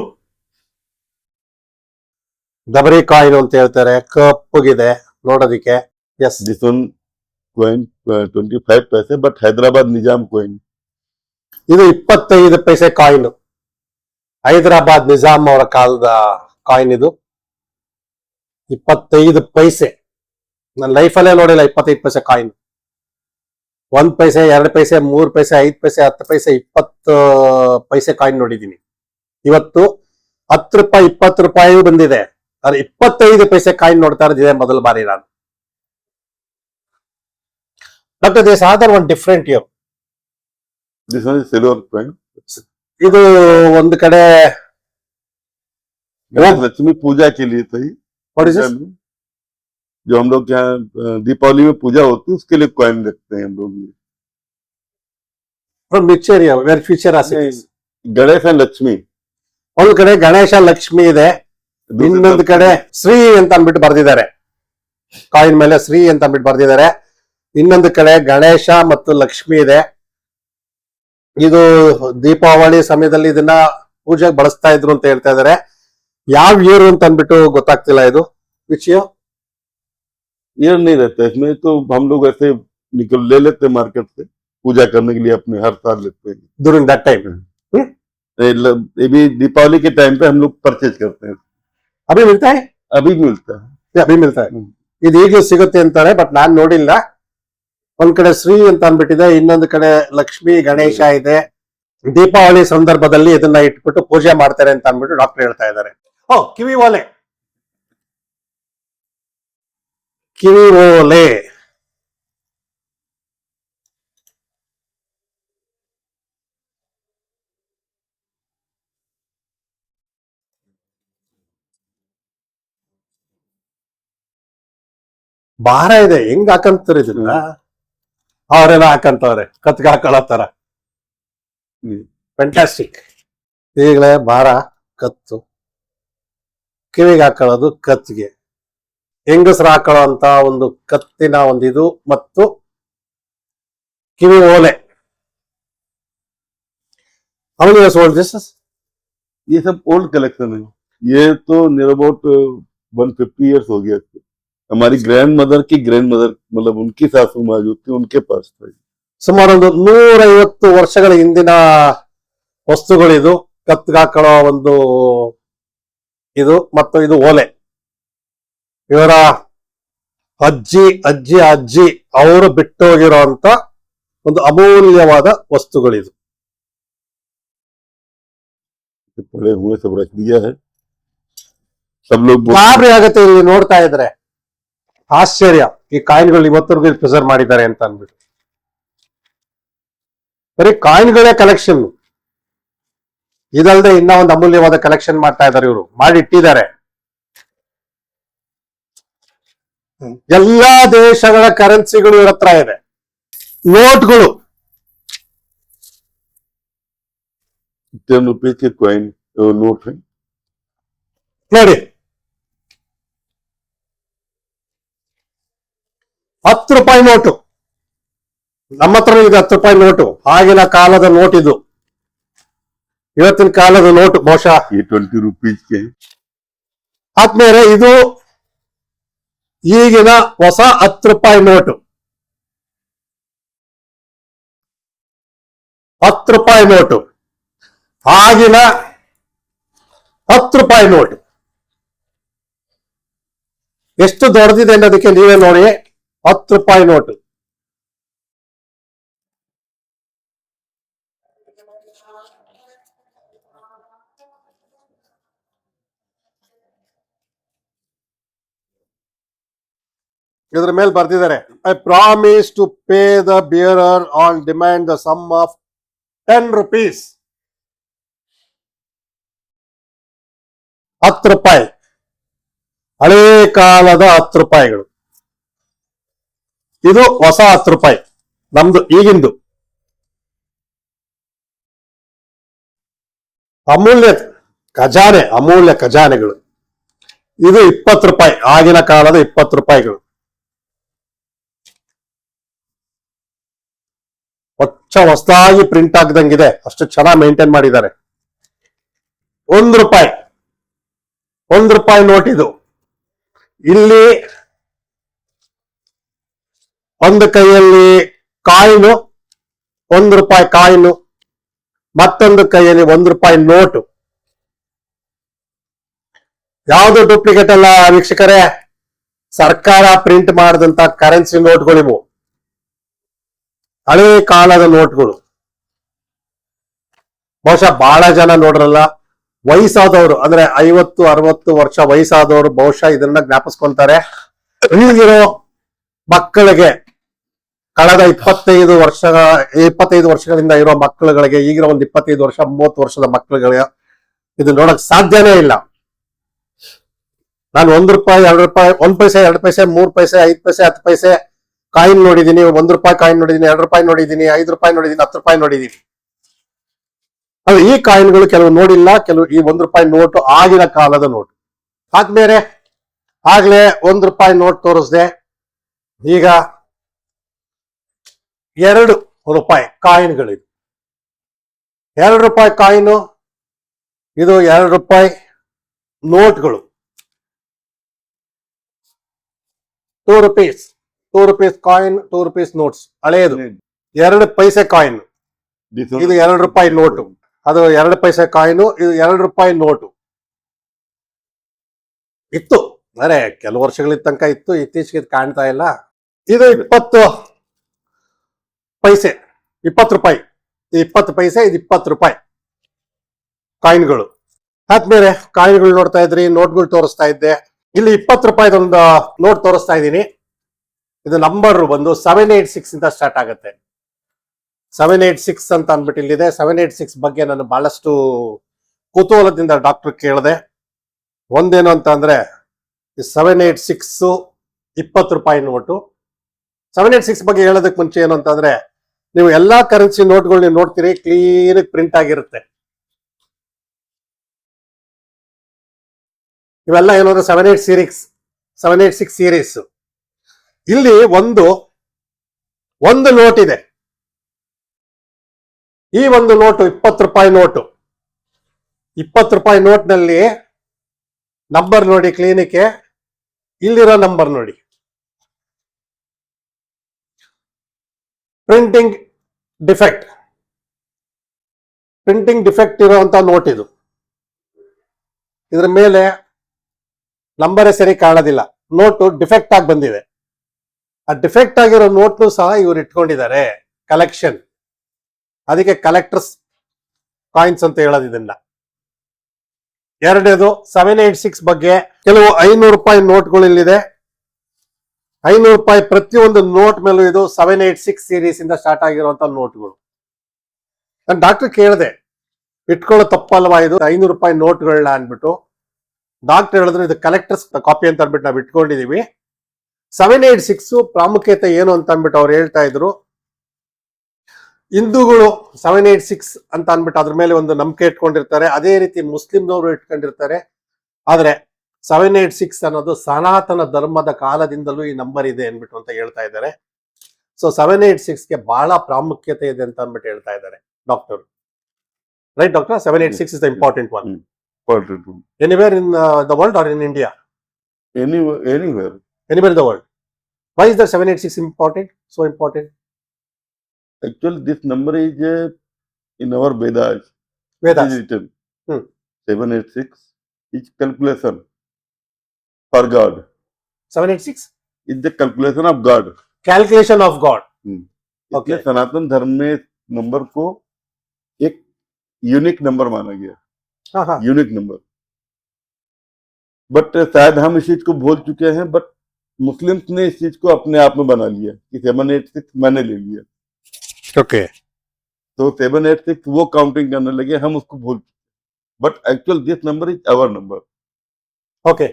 ದಬರಿ ಕಾಯಿನ್ ಅಂತ ಹೇಳ್ತಾರೆ ಕಪ್ಪಗಿದೆ ನೋಡೋದಿಕ್ಕೆ. Yes this one coin twenty five paise but Hyderabad Nizam coin ಇದು ಇಪ್ಪತ್ತೈದು ಪೈಸೆ ಕಾಯಿನ್ ಹೈದರಾಬಾದ್ ನಿಜಾಮ್ ಅವರ ಕಾಲದ ಕಾಯಿನ್ ಇದು. ಇಪ್ಪತ್ತೈದು ಪೈಸೆ. ನನ್ನ ಲೈಫಲ್ಲೇ ನೋಡಿಲ್ಲ, ಇಪ್ಪತ್ತೈದು ಪೈಸೆ ಕಾಯಿನ್ ಒಂದ್ ಪೈಸೆ, ಎರಡು ಪೈಸೆ, ಮೂರ್ ಪೈಸೆ, ಐದು ಪೈಸೆ, ಹತ್ತು ಪೈಸೆ, ಇಪ್ಪತ್ತು ಪೈಸೆ ಕಾಯಿನ್ ನೋಡಿದ್ದೀನಿ. ಇವತ್ತು ಹತ್ತು ರೂಪಾಯಿ, ಇಪ್ಪತ್ತು ರೂಪಾಯಿ ಬಂದಿದೆ. ಆದ್ರೆ ಇಪ್ಪತ್ತೈದು ಪೈಸೆ ಕಾಯಿನ್ ನೋಡ್ತಾ ಇರೋದಿದೆ ಮೊದಲ ಬಾರಿ ನಾನು. Doctor does other one different year this one is silver coin ಇದು ಒಂದು ಕಡೆ गणेश लक्ष्मी पूजा के लिए था ये what is पूजा this? में, जो हम लोग यहाँ अ, दीपावली में पूजा होती है उसके लिए कॉइन रखते हैं हम लोग ये। from which area where future as it is? Ganesh and Lakshmi ಒಂದ್ ಕಡೆ ಗಣೇಶ ಲಕ್ಷ್ಮಿ ಇದೆ दूसरी ಇನ್ನೊಂದು तरफ- ಕಡೆ ಶ್ರೀ ಅಂತ ಅಂದ್ಬಿಟ್ಟು ಬರ್ದಿದ್ದಾರೆ ಕಾಯಿನ್ ಮೇಲೆ ಶ್ರೀ ಅಂತ ಅಂದ್ಬಿಟ್ಟು ಬರ್ದಿದ್ದಾರೆ ಇನ್ನೊಂದು ಕಡೆ ಗಣೇಶ ಮತ್ತು ಲಕ್ಷ್ಮಿ ಇದೆ ಇದು ದೀಪಾವಳಿ ಸಮಯದಲ್ಲಿ ಇದನ್ನ ಪೂಜೆಗೆ ಬಳಸ್ತಾ ಇದ್ರು ಅಂತ ಹೇಳ್ತಾ ಇದಾರೆ ಯಾವ ಇಯರ್ ಅಂತ ಅಂದ್ಬಿಟ್ಟು ಗೊತ್ತಾಗ್ತಿಲ್ಲ ಇದು ವಿಚ್ ಇಯರ್ ये नहीं रहता है इसमें तो हम लोग ऐसे निकल ले लेते हैं मार्केट से पूजा करने के लिए अपने हर साल लेते हैं ಡ್ಯೂರಿಂಗ್ ದಟ್ ಟೈಮ್ ये ल- ये भी दीपावली के टाइम पे हम लोग परचेज करते हैं ಅಭಿ ಮಿಲ್ತಾ ಹೈ? अभी भी मिलता है Yeah, ಅಭಿ ಮಿಲ್ತಾ ಹೈ. ಹ್ಮ್. ಇದು ಈಗಲೂ ಸಿಗುತ್ತೆ ಅಂತಾರೆ ಬಟ್ ನಾನ್ ನೋಡಿಲ್ಲ ಒಂದ್ ಕಡೆ ಶ್ರೀ ಅಂತ ಅನ್ಬಿಟ್ಟಿದೆ ಇನ್ನೊಂದು ಕಡೆ ಲಕ್ಷ್ಮಿ ಗಣೇಶ ಇದೆ. ದೀಪಾವಳಿ ಸಂದರ್ಭದಲ್ಲಿ ಇದನ್ನ ಇಟ್ಬಿಟ್ಟು ಪೂಜೆ ಮಾಡ್ತಾರೆ ಅಂತ ಅನ್ಬಿಟ್ಟು ಡಾಕ್ಟರ್ ಹೇಳ್ತಾ ಇದ್ದಾರೆ. ಓ ಕಿವಿ ಓಲೆ. ಕಿವಿ ಓಲೆ. ಭಾರ ಇದೆ ಹೆಂಗ್ ಹಾಕಂತಾರ ಇದನ್ನ? ಅವ್ರೇನ ಹಾಕಂತವ್ರೆ ಕತ್ಗೆ ಹಾಕೊಳ್ಳೋ ತರ ಹ್ಮ್. ಫ್ಯಾಂಟಾಸ್ಟಿಕ್ ಈಗಲೇ ಭಾರ ಕತ್ತು ಕಿವಿಗೆ ಹಾಕೊಳ್ಳೋದು ಕತ್ತಿಗೆ ಹೆಂಗಸರು ಹಾಕೊಳ್ಳೋ ಅಂತ ಒಂದು ಕತ್ತಿನ ಒಂದು ಇದು ಮತ್ತು ಕಿವಿ ಓಲೆ ಅವನಿಗೆ ಸೋಲ್ಡ್ ದಿಸ್ ये सब ओल्ड कलेक्शन है ये तो near about one fifty years हो गया इसको हमारी ग्रैंड मदर की ग्रैंड मदर मतलब उनकी सासू माँ जो थी उनके पास था ये। ಸುಮಾರು ಒಂದು ನೂರೈವತ್ತು ವರ್ಷಗಳ ಹಿಂದಿನ ವಸ್ತುಗಳಿದು ಕತ್ಗೆ ಹಾಕೊಳ್ಳೋ ಒಂದು ಇದು ಮತ್ತು ಇದು ಓಲೆ ಇವರ ಅಜ್ಜಿ ಅಜ್ಜಿ ಅಜ್ಜಿ ಅವರು ಬಿಟ್ಟೋಗಿರೋಂತ ಒಂದು ಅಮೂಲ್ಯವಾದ ವಸ್ತುಗಳಿದು ये पड़े हुए सब रख दिया है सब लोग बोल- ಗಾಬರಿ ಆಗತ್ತೆ ಇಲ್ಲಿ ನೋಡ್ತಾ ಇದ್ರೆ ಆಶ್ಚರ್ಯ. ಈ ಕಾಯಿನ್ಗಳು ಇವತ್ತರೆಗೂ ಪ್ರಿಸರ್ವ್ ಮಾಡಿದ್ದಾರೆ ಅಂತ ಅಂದ್ಬಿಟ್ಟು. ಬರೀ ಕಾಯಿನ್ಗಳೇ ಕಲೆಕ್ಷನ್ ಇದಲ್ಲದೆ ಇನ್ನ ಒಂದು ಅಮೂಲ್ಯವಾದ ಕಲೆಕ್ಷನ್ ಮಾಡ್ತಾ ಇದ್ದಾರೆ ಇವರು. ಮಾಡಿಟ್ಟಿದ್ದಾರೆ. ಎಲ್ಲಾ ದೇಶಗಳ ಕರೆನ್ಸಿಗಳು ಇವ್ರ ಹತ್ರ ಇದೆ. ನೋಟ್ಗಳು ನೋಡಿ. ಹತ್ತು ರೂಪಾಯಿ ನೋಟು. ನಮ್ಮ ಹತ್ರ ಇದು ಹತ್ತು ರೂಪಾಯಿ ನೋಟು. ಆಗಿನ ಕಾಲದ ನೋಟ್ ಇದು. ಇವತ್ತಿನ ಕಾಲದ ನೋಟು ಬಹುಶಃ. ಟ್ವೆಂಟಿ ಆದ್ಮೇಲೆ ಇದು ಈಗಿನ ಹೊಸ ಹತ್ತು ರೂಪಾಯಿ ನೋಟು. ಹತ್ತು ರೂಪಾಯಿ ನೋಟು. ಆಗಿನ ಹತ್ತು ರೂಪಾಯಿ ನೋಟು. ಎಷ್ಟು ದೊಡ್ಡದಿದೆ ಅನ್ನೋದಕ್ಕೆ ನೀವೇ ನೋಡಿ. ಹತ್ತು ರೂಪಾಯಿ ನೋಟು. ಇದ್ರ ಮೇಲೆ ಬರ್ದಿದ್ದಾರೆ. I promise to pay the bearer on demand the sum of ten rupees ಹತ್ತು ರೂಪಾಯಿ. ಹಳೇ ಕಾಲದ ಹತ್ತು ರೂಪಾಯಿಗಳು. ಇದು ಹೊಸ ಹತ್ತು ರೂಪಾಯಿ. ನಮ್ದು ಈಗಿಂದು. ಅಮೂಲ್ಯ ಖಜಾನೆ, ಅಮೂಲ್ಯ ಖಜಾನೆಗಳು. ಇದು ಇಪ್ಪತ್ತು ರೂಪಾಯಿ. ಆಗಿನ ಕಾಲದ ಇಪ್ಪತ್ತು ರೂಪಾಯಿಗಳು. ಹೊಚ್ಚ ಹೊಸದಾಗಿ ಪ್ರಿಂಟ್ ಆಗ್ದಂಗಿದೆ. ಅಷ್ಟು ಚೆನ್ನಾಗಿ ಮೇಂಟೈನ್ ಮಾಡಿದ್ದಾರೆ. ಒಂದು ರೂಪಾಯಿ. ಒಂದು ರೂಪಾಯಿ ನೋಟ್ ಇದು. ಇಲ್ಲಿ ಒಂದು ಕೈಯಲ್ಲಿ ಕಾಯಿನು, ಒಂದು ರೂಪಾಯಿ ಕಾಯಿನು, ಮತ್ತೊಂದು ಕೈಯಲ್ಲಿ ಒಂದು ರೂಪಾಯಿ ನೋಟು. ಯಾವುದು ಡೂಪ್ಲಿಕೇಟ್ ಅಲ್ಲ ವೀಕ್ಷಕರೇ? ಸರ್ಕಾರ ಪ್ರಿಂಟ್ ಮಾಡಿದಂತ ಕರೆನ್ಸಿ ನೋಟ್ಗಳಿವು ಹಳೇ ಕಾಲದ ನೋಟ್ಗಳು. ಬಹುಶಃ ಬಹಳ ಜನ ನೋಡ್ರಲ್ಲ, ವಯಸ್ಸಾದವರು, ಅಂದ್ರೆ ಐವತ್ತು, ಅರವತ್ತು ವರ್ಷ ವಯಸ್ಸಾದವರು ಬಹುಶಃ ಇದನ್ನ ಜ್ಞಾಪಿಸ್ಕೊಂತಾರೆ. ಈಗಿರೋ ಮಕ್ಕಳಿಗೆ ಕಳೆದ ಇಪ್ಪತ್ತೈದು ವರ್ಷ ಇಪ್ಪತ್ತೈದು ವರ್ಷಗಳಿಂದ ಇರೋ ಮಕ್ಕಳುಗಳಿಗೆ, ಈಗಿರೋ ಒಂದು ಇಪ್ಪತ್ತೈದು ವರ್ಷ, ಮೂವತ್ತು ವರ್ಷದ ಮಕ್ಕಳುಗಳಿಗೆ ಇದು ನೋಡಕ್ ಸಾಧ್ಯನೇ ಇಲ್ಲ. ನಾನು ಒಂದ್ ರೂಪಾಯಿ, ಎರಡು ರೂಪಾಯಿ, ಒಂದ್ ಪೈಸೆ, ಎರಡು ಪೈಸೆ, ಮೂರ್ ಪೈಸೆ, ಐದ್ ಪೈಸೆ, ಹತ್ತು ಪೈಸೆ ಕಾಯಿನ್ ನೋಡಿದೀನಿ, ಒಂದ್ ರೂಪಾಯಿ ಕಾಯಿನ್ ನೋಡಿದೀನಿ, ಎರಡು ರೂಪಾಯಿ ನೋಡಿದೀನಿ, ಐದು ರೂಪಾಯಿ ನೋಡಿದೀನಿ, ಹತ್ತು ರೂಪಾಯಿ ನೋಡಿದೀನಿ. ಅದು ಈ ಕಾಯಿನ್ಗಳು ಕೆಲವು ನೋಡಿಲ್ಲ, ಕೆಲವು ಈ ಒಂದ್ ರೂಪಾಯಿ ನೋಟು ಆಗಿನ ಕಾಲದ ನೋಟು. ಆದ್ಮೇಲೆ ಆಗ್ಲೇ ಒಂದ್ ರೂಪಾಯಿ ನೋಟ್ ತೋರಿಸ್ದೆ, ಈಗ ಎರಡು ರೂಪಾಯಿ ಕಾಯಿನ್ಗಳಿದು ಎರಡು ರೂಪಾಯಿ ಕಾಯಿನು ಇದು ಎರಡು ರೂಪಾಯಿ ನೋಟ್ಗಳು. Two rupees two rupees coin two rupees notes ಹಳೆಯದು ಎರಡು ಪೈಸೆ ಕಾಯಿನ್ ಇದು ಎರಡು ರೂಪಾಯಿ ನೋಟು. ಅದು ಎರಡು ಪೈಸೆ ಕಾಯಿನು ಇದು ಎರಡು ರೂಪಾಯಿ ನೋಟು. ಇತ್ತು. ಅರೆ ಕೆಲವು ವರ್ಷಗಳ ತನಕ ಇತ್ತು ಇತ್ತೀಚೆಗೆ ಕಾಣ್ತಾ ಇಲ್ಲ. ಇದು ಇಪ್ಪತ್ತು ಪೈಸೆ, ಇಪ್ಪತ್ತು ರೂಪಾಯಿ. ಇಪ್ಪತ್ತು ಪೈಸೆ, ಇದು ಇಪ್ಪತ್ತು ರೂಪಾಯಿ. ಕಾಯಿನ್ಗಳು. ಆದ್ಮೇಲೆ ಕಾಯಿನ್ಗಳು ನೋಡ್ತಾ ಇದ್ರಿ, ನೋಟ್ಗಳು ತೋರಿಸ್ತಾ ಇದ್ದೆ. ಇಲ್ಲಿ ಇಪ್ಪತ್ತು ರೂಪಾಯಿದೊಂದು ನೋಟ್ ತೋರಿಸ್ತಾ ಇದ್ದೀನಿ. ಇದು ನಂಬರ್ ಬಂದು ಸೆವೆನ್ ಏಟ್ ಸಿಕ್ಸ್ ಇಂದ ಸ್ಟಾರ್ಟ್ ಆಗುತ್ತೆ. ಸೆವೆನ್ ಏಟ್ ಸಿಕ್ಸ್ ಅಂತ ಅಂದ್ಬಿಟ್ಟು ಇಲ್ಲಿದೆ. ಸೆವೆನ್ ಏಟ್ ಸಿಕ್ಸ್ ಬಗ್ಗೆ ನಾನು ಬಹಳಷ್ಟು ಕುತೂಹಲದಿಂದ ಡಾಕ್ಟರ್ ಕೇಳಿದೆ. ಒಂದೇನು ಅಂತ ಅಂದ್ರೆ ಸೆವೆನ್ ಏಟ್ ಸಿಕ್ಸ್ ಇಪ್ಪತ್ತು ರೂಪಾಯಿ ನೋಟು. ಸೆವೆನ್ ಏಟ್ ಸಿಕ್ಸ್ ಬಗ್ಗೆ ಹೇಳೋದಕ್ಕೆ ಮುಂಚೆ ಏನು ಅಂತಂದ್ರೆ, ನೀವು ಎಲ್ಲಾ ಕರೆನ್ಸಿ ನೋಟ್ಗಳು ನೀವು ನೋಡ್ತೀರಿ ಕ್ಲೀನ್ ಪ್ರಿಂಟ್ ಆಗಿರುತ್ತೆ. ಇವೆಲ್ಲ ಏನಂದ್ರೆ seven eight series seven eight six series ಇಲ್ಲಿ ಒಂದು ಒಂದು ನೋಟ್ ಇದೆ. ಈ ಒಂದು ನೋಟು ಇಪ್ಪತ್ತು ರೂಪಾಯಿ ನೋಟು ಇಪ್ಪತ್ತು ರೂಪಾಯಿ ನೋಟ್ನಲ್ಲಿ ನಂಬರ್ ನೋಡಿ ಕ್ಲೀನಿಕ್ಕೆ ಇಲ್ಲಿರೋ ನಂಬರ್ ನೋಡಿ. ಪ್ರಿಂಟಿಂಗ್ ಡಿಫೆಕ್ಟ್ ಪ್ರಿಂಟಿಂಗ್ ಡಿಫೆಕ್ಟ್ ಇರುವಂತ ನೋಟ್ ಇದು. ಇದರ ಮೇಲೆ ನಂಬರೇ ಸರಿ ಕಾಣೋದಿಲ್ಲ. ನೋಟು ಡಿಫೆಕ್ಟ್ ಆಗಿ ಬಂದಿದೆ. ಆ ಡಿಫೆಕ್ಟ್ ಆಗಿರೋ ನೋಟ್ನು ಸಹ ಇವ್ರು ಇಟ್ಕೊಂಡಿದ್ದಾರೆ. ಕಲೆಕ್ಷನ್ ಅದಕ್ಕೆ ಕಲೆಕ್ಟರ್ಸ್ ಕಾಯಿನ್ಸ್ ಅಂತ ಹೇಳೋದು ಇದನ್ನ. ಎರಡನೇದು ಸೆವೆನ್ ಏಟ್ ಸಿಕ್ಸ್ ಬಗ್ಗೆ ಕೆಲವು ಐನೂರು ರೂಪಾಯಿ ನೋಟ್ಗಳು ಇಲ್ಲಿದೆ ಐನೂರು ರೂಪಾಯಿ ಪ್ರತಿಯೊಂದು ನೋಟ್ ಮೇಲೂ ಇದು ಸೆವೆನ್ ಏಟ್ ಸಿಕ್ಸ್ ಸೀರೀಸ್ ಇಂದ ಸ್ಟಾರ್ಟ್ ಆಗಿರುವಂತ ನೋಟ್ಗಳು ನಾನು ಡಾಕ್ಟರ್ ಕೇಳಿದೆ, ಇಟ್ಕೊಳ್ಳೋ ತಪ್ಪಲ್ವಾ ಇದು? ಐನೂರು ರೂಪಾಯಿ ನೋಟ್ಗಳನ್ನ ಅಂದ್ಬಿಟ್ಟು ಡಾಕ್ಟರ್ ಹೇಳಿದ್ರು ಇದು ಕಲೆಕ್ಟರ್ಸ್ ಕಾಪಿ ಅಂತ ಅಂದ್ಬಿಟ್ಟು ನಾವು ಇಟ್ಕೊಂಡಿದೀವಿ. ಸೆವೆನ್ ಏಟ್ ಸಿಕ್ಸ್ ಪ್ರಾಮುಖ್ಯತೆ ಏನು ಅಂತ ಅಂದ್ಬಿಟ್ಟು ಅವ್ರು ಹೇಳ್ತಾ ಇದ್ರು. ಹಿಂದೂಗಳು ಸೆವೆನ್ ಏಟ್ ಸಿಕ್ಸ್ ಅಂತ ಅಂದ್ಬಿಟ್ಟು ಅದ್ರ ಮೇಲೆ ಒಂದು ನಂಬಿಕೆ ಇಟ್ಕೊಂಡಿರ್ತಾರೆ. ಅದೇ ರೀತಿ ಮುಸ್ಲಿಂನವರು ಇಟ್ಕೊಂಡಿರ್ತಾರೆ. ಆದ್ರೆ ಸೆವೆನ್ ಏಟ್ ಸಿಕ್ಸ್ ಅನ್ನೋದು ಸನಾತನ ಧರ್ಮದ ಕಾಲದಿಂದಲೂ ಈ ನಂಬರ್ ಇದೆ ಅನ್ಬಿಟ್ಟು ಅಂತ ಹೇಳ್ತಾ ಇದ್ದಾರೆ. ಸೊ ಸೆವೆನ್ ಏಟ್ ಸಿಕ್ಸ್ಗೆ ಬಹಳ ಪ್ರಾಮುಖ್ಯತೆ ಇದೆ ಅಂತ ಅಂದ್ಬಿಟ್ಟು ಹೇಳ್ತಾ ಇದ್ದಾರೆ doctor. Right doctor? Seven eight six is the important one anywhere in the world or in India anywhere. Anywhere the world why is the seven eight six important so important Actually, this number is in our our Vedas. It eight is written. Hmm. 786 is calculation. for God. 786? Is the calculation of God. Calculation of God. Okay okay. Sanatan Dharma में number को एक unique number माना गया हाँ unique number but शायद हम इस चीज़ को भूल चुके हैं बट मुस्लिम्स ने इस चीज़ को अपने आप में बना लिया कि सेवन एट सिक्स मैंने ले लिया ओके okay. तो सेवन एट सिक्स वो काउंटिंग करने लगे हम उसको भूल चुके but actual this number is our number okay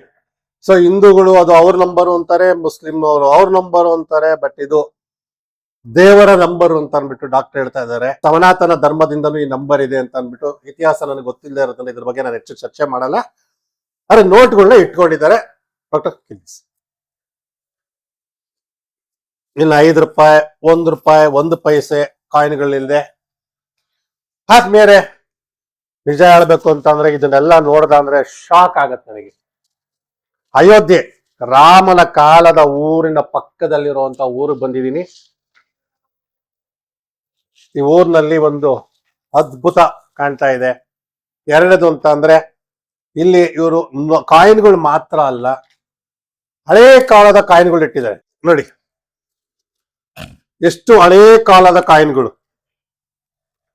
so ಹಿಂದೂಗಳು ಅದು ಅವ್ರ ನಂಬರು ಅಂತಾರೆ ಮುಸ್ಲಿಂ ಅವರು ಅವ್ರ ನಂಬರು ಅಂತಾರೆ ಬಟ್ ಇದು ದೇವರ ನಂಬರ್ ಅಂತ ಅನ್ಬಿಟ್ಟು ಡಾಕ್ಟರ್ ಹೇಳ್ತಾ ಇದ್ದಾರೆ. ಸವನಾತನ ಧರ್ಮದಿಂದಲೂ ಈ ನಂಬರ್ ಇದೆ ಅಂತ ಅನ್ಬಿಟ್ಟು ಇತಿಹಾಸ ನನಗೆ ಗೊತ್ತಿಲ್ಲದೆ ಇರೋದ್ರಿಂದ ಇದ್ರ ಬಗ್ಗೆ ನಾನು ಹೆಚ್ಚು ಚರ್ಚೆ ಮಾಡಲ್ಲ. ಆದ್ರೆ ನೋಟ್ಗಳನ್ನ ಇಟ್ಕೊಂಡಿದ್ದಾರೆ. ಡಾಕ್ಟರ್ ಕಿಲ್ಸ್ ಇನ್ನು ಐದು ರೂಪಾಯಿ, ಒಂದು ರೂಪಾಯಿ, ಒಂದು ಪೈಸೆ ಕಾಯಿನ್ಗಳಿಲ್ಲದೆ ಆದ್ಮೇಲೆ ನಿಜ ಹೇಳ್ಬೇಕು ಅಂತಂದ್ರೆ ಇದನ್ನೆಲ್ಲ ನೋಡ್ದ ಅಂದ್ರೆ ಶಾಕ್ ಆಗತ್ತೆ ನನಗೆ. ಅಯೋಧ್ಯೆ, ರಾಮನ ಕಾಲದ ಊರಿನ ಪಕ್ಕದಲ್ಲಿರುವಂತ ಊರು ಬಂದಿದ್ದೀನಿ. ಈ ಊರಿನಲ್ಲಿ ಒಂದು ಅದ್ಭುತ ಕಾಣ್ತಾ ಇದೆ. ಎರಡನೇದು ಅಂತ ಅಂದ್ರೆ, ಇಲ್ಲಿ ಇವರು ಕಾಯಿನ್ಗಳು ಮಾತ್ರ ಅಲ್ಲ, ಹಳೇ ಕಾಲದ ಕಾಯಿನ್ಗಳು ಇಟ್ಟಿದ್ದಾರೆ. ನೋಡಿ, ಎಷ್ಟು ಹಳೇ ಕಾಲದ ಕಾಯಿನ್ಗಳು,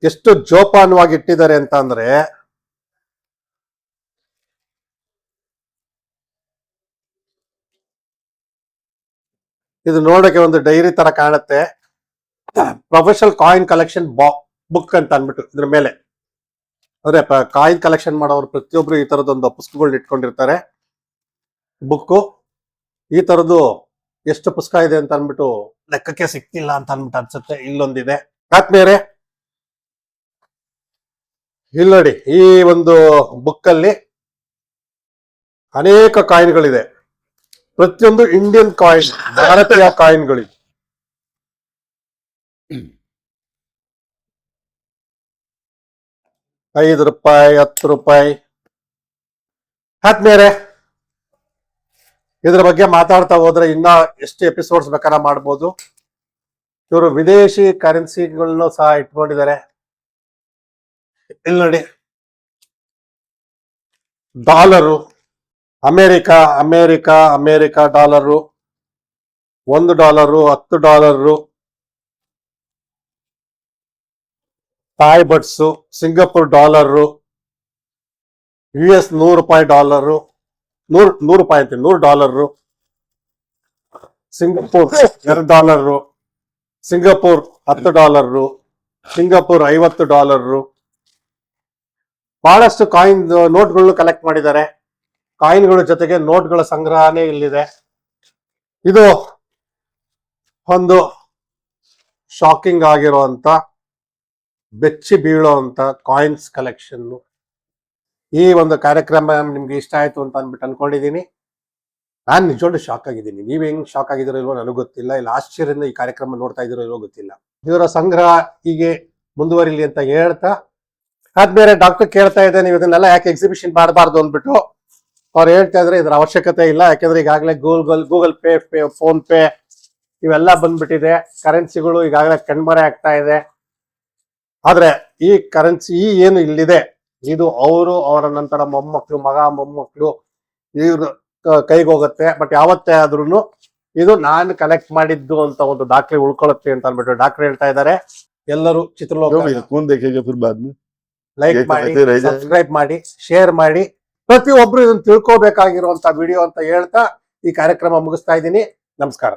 ಎಷ್ಟು ಜೋಪಾನವಾಗಿ ಇಟ್ಟಿದ್ದಾರೆ ಅಂತ ಅಂದ್ರೆ ಇದು ನೋಡೋಕೆ ಒಂದು ಡೈರಿ ತರ ಕಾಣುತ್ತೆ. ಪ್ರೊಫೆಷನಲ್ ಕಾಯಿನ್ ಕಲೆಕ್ಷನ್ ಬುಕ್ ಅಂತ ಅನ್ಬಿಟ್ಟು ಇದ್ರ ಮೇಲೆ. ಅಂದ್ರೆ ಕಾಯಿನ್ ಕಲೆಕ್ಷನ್ ಮಾಡೋರು ಪ್ರತಿಯೊಬ್ರು ಈ ತರದೊಂದು ಪುಸ್ತಕಗಳನ್ನ ಇಟ್ಕೊಂಡಿರ್ತಾರೆ. ಬುಕ್ಕು ಈ ತರದ್ದು ಎಷ್ಟು ಪುಸ್ತಕ ಇದೆ ಅಂತ ಅನ್ಬಿಟ್ಟು ಲೆಕ್ಕಕ್ಕೆ ಸಿಕ್ತಿಲ್ಲ ಅಂತ ಅನ್ಬಿಟ್ಟು ಅನ್ಸುತ್ತೆ. ಇಲ್ಲೊಂದಿದೆ. ಆತ್ಮೀಯರೇ, ಇಲ್ಲಿ ನೋಡಿ, ಈ ಒಂದು ಬುಕ್ ಅಲ್ಲಿ ಅನೇಕ ಕಾಯಿನ್ಗಳಿದೆ ಪ್ರತಿಯೊಂದು ಇಂಡಿಯನ್ ಕಾಯಿನ್ ಭಾರತೀಯ ಕಾಯಿನ್ಗಳು ಐದು ರೂಪಾಯಿ, ಹತ್ತು ರೂಪಾಯಿ. ಆದ್ಮೇಲೆ ಇದ್ರ ಬಗ್ಗೆ ಮಾತಾಡ್ತಾ ಹೋದ್ರೆ ಇನ್ನ ಎಷ್ಟು ಎಪಿಸೋಡ್ಸ್ ಬೇಕಾದ್ರೆ ಮಾಡ್ಬೋದು. ಇವರು ವಿದೇಶಿ ಕರೆನ್ಸಿಗಳನ್ನು ಸಹ ಇಟ್ಕೊಂಡಿದ್ದಾರೆ. ಇಲ್ಲಿ ನೋಡಿ. Dollar America America America dollar, ಒಂದು ಡಾಲರು, ಹತ್ತು dollar. Thai bahts Singapore dollar. U S ನೂರು ರೂಪಾಯಿ ಡಾಲರು. ನೂರು ನೂರು ರೂಪಾಯಿ ಅಂತೀನಿ, ನೂರು ಡಾಲರು. ಸಿಂಗಪುರ್ ಎರಡು ಡಾಲರು. ಸಿಂಗಪುರ್ ಹತ್ತು ಡಾಲರು. ಸಿಂಗಪುರ್ ಐವತ್ತು ಡಾಲರು. ಬಹಳಷ್ಟು ಕಾಯಿನ್ ನೋಟ್ಗಳನ್ನು ಕಲೆಕ್ಟ್ ಮಾಡಿದ್ದಾರೆ. ಕಾಯಿನ್ಗಳ ಜೊತೆಗೆ ನೋಟ್ಗಳ ಸಂಗ್ರಹನೇ ಇಲ್ಲಿದೆ. ಇದು ಒಂದು ಶಾಕಿಂಗ್ ಆಗಿರುವಂತ, ಬೆಚ್ಚಿ ಬೀಳುವಂತ ಕಾಯಿನ್ಸ್ ಕಲೆಕ್ಷನ್. ಈ ಒಂದು ಕಾರ್ಯಕ್ರಮ ನಿಮ್ಗೆ ಇಷ್ಟ ಆಯ್ತು ಅಂತ ಅಂದ್ಬಿಟ್ಟು ಅನ್ಕೊಂಡಿದ್ದೀನಿ ನಾನು ನಿಜವಾಗ್ಲೂ ಶಾಕ್ ಆಗಿದ್ದೀನಿ. ನೀವು ಹೆಂಗ್ ಶಾಕ್ ಆಗಿದಿರೋ ಇಲ್ವೋ ನನಗೆ ಗೊತ್ತಿಲ್ಲ. ಇಲ್ಲ, ಆಶ್ಚರ್ಯದಿಂದ ಈ ಕಾರ್ಯಕ್ರಮ ನೋಡ್ತಾ ಇದಿರೋ ಇಲ್ವೋ ಗೊತ್ತಿಲ್ಲ. ಇವರ ಸಂಗ್ರಹ ಹೀಗೆ ಮುಂದುವರಿಲಿ ಅಂತ ಹೇಳ್ತಾ ಆದ್ಮೇಲೆ ಡಾಕ್ಟರ್ ಕೇಳ್ತಾ ಇದ್ದೇನೆ ನೀವು ಇದನ್ನೆಲ್ಲ ಯಾಕೆ ಎಕ್ಸಿಬಿಷನ್ ಮಾಡಬಾರ್ದು ಅಂದ್ಬಿಟ್ಟು ಅವ್ರು ಹೇಳ್ತಾ ಇದ್ರೆ ಇದ್ರ ಅವಶ್ಯಕತೆ ಇಲ್ಲ. ಯಾಕಂದ್ರೆ ಈಗಾಗಲೇ Google Google pay pay PhonePe ಇವೆಲ್ಲ ಬಂದ್ಬಿಟ್ಟಿದೆ. ಕರೆನ್ಸಿಗಳು ಈಗಾಗಲೇ ಕಣ್ಮರೆ ಆಗ್ತಾ ಇದೆ. ಆದ್ರೆ ಈ ಕರೆನ್ಸಿ ಈ ಏನು ಇಲ್ಲಿದೆ ಇದು ಅವರು ಅವರ ನಂತರ ಮೊಮ್ಮಕ್ಕಳು ಮಗ ಮೊಮ್ಮಕ್ಕಳು ಇವ್ರ ಕೈಗೋಗುತ್ತೆ ಬಟ್ ಯಾವತ್ತೇ ಆದ್ರೂ ಇದು ನಾನು ಕಲೆಕ್ಟ್ ಮಾಡಿದ್ದು ಅಂತ ಒಂದು ದಾಖಲೆ ಉಳ್ಕೊಳ್ಳುತ್ತೆ ಅಂತ ಅನ್ಬಿಟ್ಟು ಡಾಕ್ಟ್ರ್ ಹೇಳ್ತಾ ಇದ್ದಾರೆ. ಎಲ್ಲರೂ ಚಿತ್ರಲೋಕ ಲೈಕ್ ಮಾಡಿ ಸಬ್ಸ್ಕ್ರೈಬ್ ಮಾಡಿ ಶೇರ್ ಮಾಡಿ. ಪ್ರತಿಯೊಬ್ರು ಇದನ್ನ ತಿಳ್ಕೋಬೇಕಾಗಿರುವಂತ ವಿಡಿಯೋ ಅಂತ ಹೇಳ್ತಾ ಈ ಕಾರ್ಯಕ್ರಮ ಮುಗಿಸ್ತಾ ಇದ್ದೀನಿ. ನಮಸ್ಕಾರ.